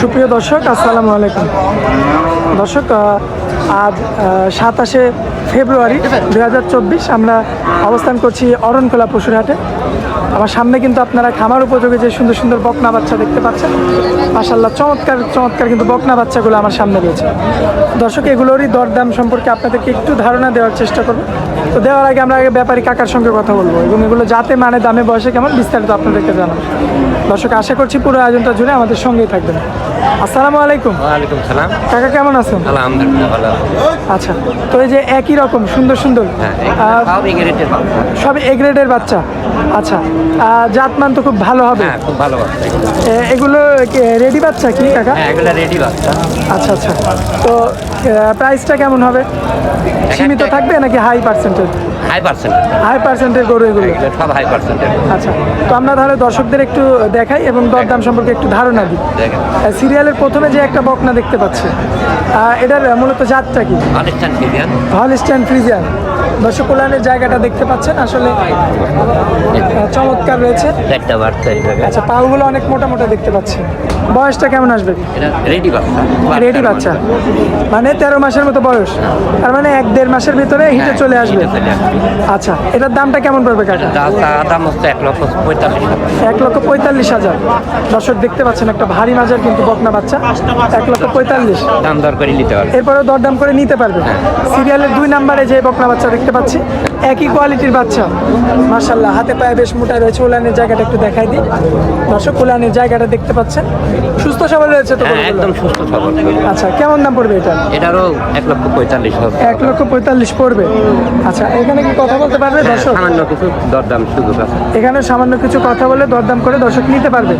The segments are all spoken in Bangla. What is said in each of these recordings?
সুপ্রিয় দর্শক, আসসালামু আলাইকুম। দর্শক আজ সাতাশে ফেব্রুয়ারি দু হাজার চব্বিশ, আমরা অবস্থান করছি অরণকোলা পশুরহাটে। আমার সামনে কিন্তু আপনারা খামার উপযোগী যে সুন্দর সুন্দর বকনা বাচ্চা দেখতে পাচ্ছেন মাসাল্লাহ চমৎকার চমৎকার কিন্তু বকনা বাচ্চাগুলো আমার সামনে রয়েছে। দর্শক, এগুলোরই দরদাম সম্পর্কে আপনাদেরকে একটু ধারণা দেওয়ার চেষ্টা করব। তো দেওয়ার আগে আমরা আগে ব্যাপারী কাকার সঙ্গে কথা বলব, এবং এগুলো যাতে মানে দামে বয়সে কেমন বিস্তারিত আপনাদেরকে জানাব। দর্শক আশা করছি পুরো আয়োজনটা জুড়ে আমাদের সঙ্গেই থাকবেন। আসসালামু আলাইকুম। ওয়ালাইকুম সালাম। কাকা কেমন আছেন? আলহামদুলিল্লাহ ভালো আচ্ছা তো এই যে একই রকম সুন্দর সুন্দর। সব এ গ্রেডের বাচ্চা। আচ্ছা জাতমান তো খুব ভালো হবে। হ্যাঁ খুব ভালো এগুলো। রেডি বাচ্চা কি কাকা? হ্যাঁ এগুলো রেডি বাচ্চা। আচ্ছা আচ্ছা। তো প্রাইসটা কেমন হবে? সীমিত থাকবে নাকি high percentage high percent high পার্সেন্টের গরু এগুলো? সব হাই পার্সেন্টের আচ্ছা তো আমরা তাহলে দর্শকদের একটু দেখাই এবং দরদাম সম্পর্কে একটু ধারণা দিই। সিরিয়ালের প্রথমে যে একটা বকনা দেখতে পাচ্ছি এটার মূলত জাতটা কি? আলিস্টান ফিরিয়ান হলস্টাইন ফ্রিজিয়ান দর্শক কল্যাণের জায়গাটা দেখতে পাচ্ছেন আসলে চমৎকার রয়েছে। একটা জায়গায়। আচ্ছা পাগুলো অনেক মোটা মোটা দেখতে পাচ্ছি। বয়সটা কেমন আসবে? রেডি বাচ্চা। রেডি বাচ্চা। মানে তেরো মাসের মতো বয়স। তার মানে এক দেড় মাসের ভিতরে হিটে হ্যাঁ, হিটে চলে আসবে। আচ্ছা এটার দামটা কেমন পড়বে কাকা? দাম হচ্ছে এক লক্ষ পঁয়তাল্লিশ এক লক্ষ পঁয়তাল্লিশ হাজার। দর্শক দেখতে পাচ্ছেন একটা ভারী মাজার কিন্তু বকনা বাচ্চা। এক লক্ষ পঁয়তাল্লিশ। দাম দর করে নিতে পারবে। এরপরেও দরদাম করে নিতে পারবে। সিরিয়ালের দুই নাম্বারে যে বকনা বাচ্চা দেখতে পাচ্ছি একই কোয়ালিটির বাচ্চা। মার্শাল্লাহ হাতে পায়ে বেশ মোটা রয়েছে উলানের জায়গাটা একটু দেখাই দিই। দর্শক উলানের জায়গাটা দেখতে পাচ্ছেন। সুস্থ সবল রয়েছে তো হ্যাঁ একদম সুস্থ সবল। আচ্ছা কেমন দাম পড়বে এটা? এটারও এক লক্ষ পঁয়তাল্লিশ হবে। এক লক্ষ পঁয়তাল্লিশ পড়বে। আচ্ছা এখানে কি কথা বলতে পারবে হ্যাঁ, দর্শক? সামান্য কিছু দরদাম সুযোগ আছে। এখানে সামান্য কিছু কথা বলে দরদাম করে দর্শক নিতে পারবে।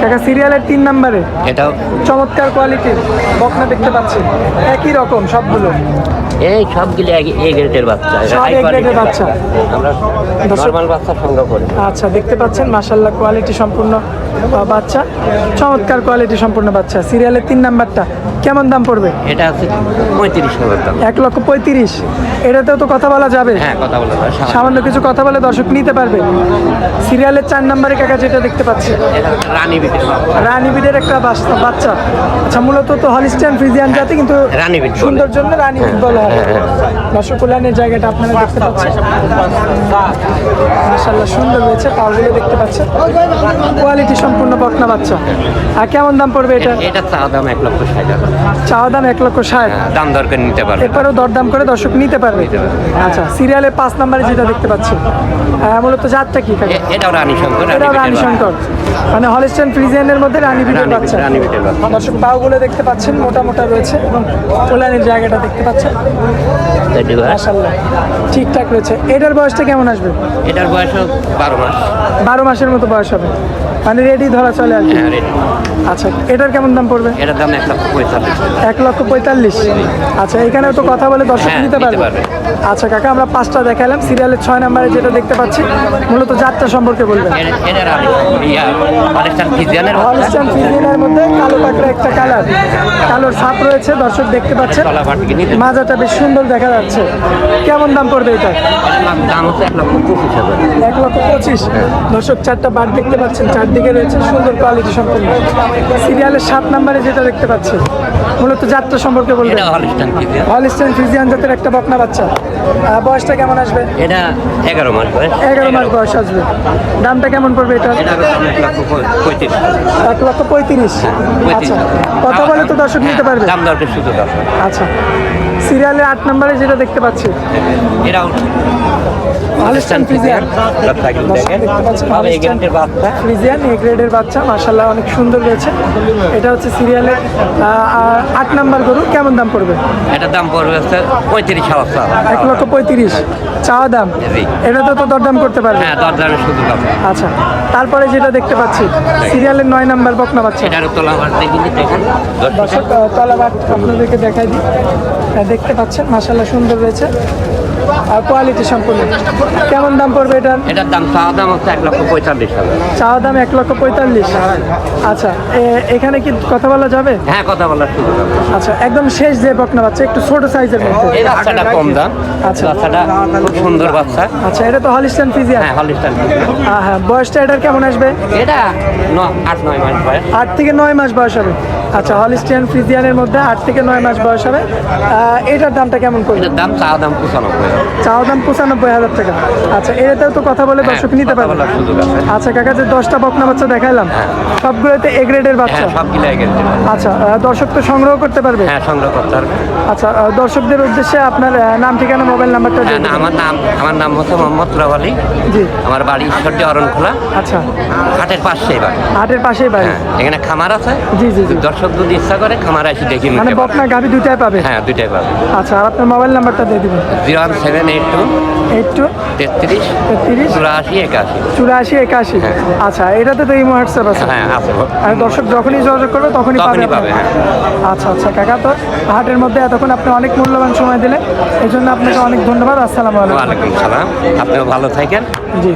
কাকা সিরিয়ালের তিন নাম্বারে। এটাও চমৎকার কোয়ালিটির বকনা দেখতে পাচ্ছি। একই রকম সবগুলো। এই সবগুলি এ গ্রেডের বাচ্চা সব। আমরা করি। আচ্ছা দেখতে পাচ্ছেন কোয়ালিটি সম্পূর্ণ বাচ্চা। চমৎকার কোয়ালিটি সম্পূর্ণ বাচ্চা। সিরিয়ালের তিন নাম্বারটা কেমন দাম পড়বে? এটা আছে পঁয়ত্রিশ হাজার দাম। এক লক্ষ পঁয়ত্রিশ। এটাতেও তো কথা বলা যাবে। হ্যাঁ কথা বলা যায় সামান্য। কিছু কথা বলে দর্শক নিতে পারবে। সিরিয়ালের চার নাম্বারে কাকা যেটা দেখতে পাচ্ছি। এটা হচ্ছে রানী বিক্রি রানী বিডের একটা বাচ্চা। আচ্ছা মূলত তো হলিস্টিয়ান ফ্রিজিয়ান জাতি কিন্তু রানী বিট সুন্দর জন্য রানী বিট বলা হয়। দর্শক কল্যাণের জায়গাটা আপনারা দেখতে পাচ্ছেন। মাসাল্লাহ সুন্দর রয়েছে পাগুলো দেখতে পাচ্ছেন। কোয়ালিটি সম্পূর্ণ বকনা বাচ্চা। আর কেমন দাম পড়বে এটা? এটা চা দাম এক লক্ষ ষাট হাজার। চাওয়া দাম এক লক্ষ ষাট। হ্যাঁ, দাম দরকার নিতে পারবে। এরপরেও দরদাম করে দর্শক নিতে পারবে। আচ্ছা সিরিয়ালের পাঁচ নাম্বারে যেটা দেখতে পাচ্ছি মূলত জাতটা কি? এ- এটাও রানী শঙ্কর এটাও রানী শঙ্কর। মানে হলিস্টাইন ফ্রিজিয়ানের মধ্যে রানী বিটের বাচ্চা। রানী বিটের বাচ্চা। দর্শক পাগুলো দেখতে পাচ্ছেন মোটা মোটা রয়েছে এবং কোলানের জায়গাটা দেখতে পাচ্ছেন। ঠিকঠাক রয়েছে। এটার বয়সটা কেমন আসবে? এটার বয়স বারো মাস। বারো মাসের মতো বয়স হবে। মানে রেডি ধরা চলে আর হ্যাঁ। আচ্ছা এটার কেমন দাম পড়বে? এটার দাম এক লক্ষ পঁয়তাল্লিশ। এক লক্ষ পঁয়তাল্লিশ। আচ্ছা এখানেও তো কথা বলে দর্শক হ্যাঁ, নিতে পারবে। আচ্ছা কাকা আমরা পাঁচটা দেখালাম। সিরিয়ালের ছয় নাম্বারে যেটা দেখতে পাচ্ছি মূলত যাত্রা সম্পর্কে বলবেন। ফিজিয়ানের হলস্টাইন ফিজিয়ানের মধ্যে। কালো পাকড়া একটা কালার কালোর সাপ রয়েছে দর্শক দেখতে পাচ্ছেন। মাজাটা বেশ সুন্দর দেখা যাচ্ছে। কেমন দাম পড়বে এটা? এক লক্ষ পঁচিশ। দর্শক চারটা বার দেখতে পাচ্ছেন চারদিকে রয়েছে সুন্দর কোয়ালিটি সম্পূর্ণ। সিরিয়ালের সাত নাম্বারে যেটা দেখতে পাচ্ছেন মূলত যাত্রা সম্পর্কে বলবেন। এটা হলিস্টান ফিজিয়ান জাতের একটা বকনা বাচ্চা। বয়সটা কেমন আসবে? এটা এগারো মাস বয়স। এগারো মাস বয়স আসবে। দামটা কেমন পড়বে এটা এক লক্ষ পঁয়ত্রিশ। আচ্ছা কথা বলে তো দর্শক নিতে পারবে। দাম দরকার সুযোগ আছে। আচ্ছা। সিরিয়ালের আট নম্বরে যেটা দেখতে পাচ্ছি। ফ্রিজিয়ান। দেখেন। বাচ্চা। ফ্রিজিয়ান এ গ্রেডের বাচ্চা। মার্শাল্লাহ অনেক সুন্দর রয়েছে। এটা হচ্ছে সিরিয়ালের আহ, আট নাম্বার গরু। কেমন দাম পড়বে? এটার দাম পড়বে হচ্ছে পঁয়ত্রিশ হাজার। এক লক্ষ পঁয়ত্রিশ। চাওয়া দাম? জি। এটাতে তো দরদাম করতে পারবে। হ্যাঁ দর দামের সুযোগ আচ্ছা। তারপরে যেটা দেখতে পাচ্ছি সিরিয়ালের নয় নাম্বার বকনা বাচ্চা। দর্শক তলাবাট আপনাদেরকে দেখাই দিই। দেখতে পাচ্ছেন মাসাল্লাহ সুন্দর রয়েছে। কোয়ালিটি সম্পূর্ণ। কেমন দাম পড়বে এটার? এটার দাম চাওয়া দাম হচ্ছে এক লক্ষ পঁয়তাল্লিশ চাওয়া দাম এক লক্ষ পঁয়তাল্লিশ। আচ্ছা এখানে কি কথা বলা যাবে? হ্যাঁ কথা আছে আচ্ছা একদম শেষ যে বকনা বাচ্চা একটু ছোট সাইজের মধ্যে। এই বাচ্চাটা কম দাম। আচ্ছা। বাচ্চাটা খুব সুন্দর বাচ্চা। আচ্ছা এটা তো হলিস্টান ফিজিয়ান হ্যাঁ হলিস্টার হ্যাঁ বয়সটা এটার কেমন আসবে? এটা আট নয় মাস বয়স। আট থেকে নয় মাস বয়স হবে। আচ্ছা হলিস্টিয়ান ফ্রিজিয়ানের মধ্যে আট থেকে নয় মাস বয়স হবে। এটার দামটা কেমন এটার দাম চাওয়া দাম পঁচানব্বই চাওয়া দাম পঁচানব্বই হাজার টাকা। আচ্ছা এটাতেও তো কথা বলে দর্শক নিতে পারবে। আচ্ছা কাকা যে দশটা বকনা বাচ্চা দেখাইলাম সবগুলোতে এ গ্রেডের বাচ্চা? হ্যাঁ গিলাই আচ্ছা দর্শক তো সংগ্রহ করতে পারবে? হ্যাঁ সংগ্রহ করতে পারবে। আচ্ছা দর্শকদের উদ্দেশ্যে আপনার নাম ঠিকানা মোবাইল নাম্বারটা হ্যাঁ দিন। আমার নাম আমার নাম হচ্ছে মোহাম্মদ তুরাবালি জি। আমার বাড়ি ঈশ্বরদী অরণখোলা। আচ্ছা। হাটের পাশে বাড়ি। হাটের পাশেই বাড়ি। হ্যাঁ এখানে খামার আছে। জি, জি, জি। দর্শক যদি ইচ্ছা করে খামার এসে দেখি মানে। বকনা গাভি দুইটাই পাবে? হ্যাঁ দুইটাই পাবে। আচ্ছা আর আপনার মোবাইল নাম্বারটা দিয়ে দিবেন। Zero one seven eight two eight two তেত্রিশ তেত্রিশ চুরাশি একাশি। চুরাশি একাশি। আচ্ছা এটাতে তো এই হোয়াটসঅ্যাপ আছে। হ্যাঁ আছে। আর দর্শক যখনই যোগাযোগ করবে তখনই পাবে পাবে, হ্যাঁ। আচ্ছা আচ্ছা কাকা তো হাটের মধ্যে এতক্ষণ আপনি অনেক মূল্যবান সময় দিলে এই জন্য আপনাকে অনেক ধন্যবাদ। আসসালামু আলাইকুম। ওয়ালাইকুম সালাম। আপনিও ভালো থাকেন। জি।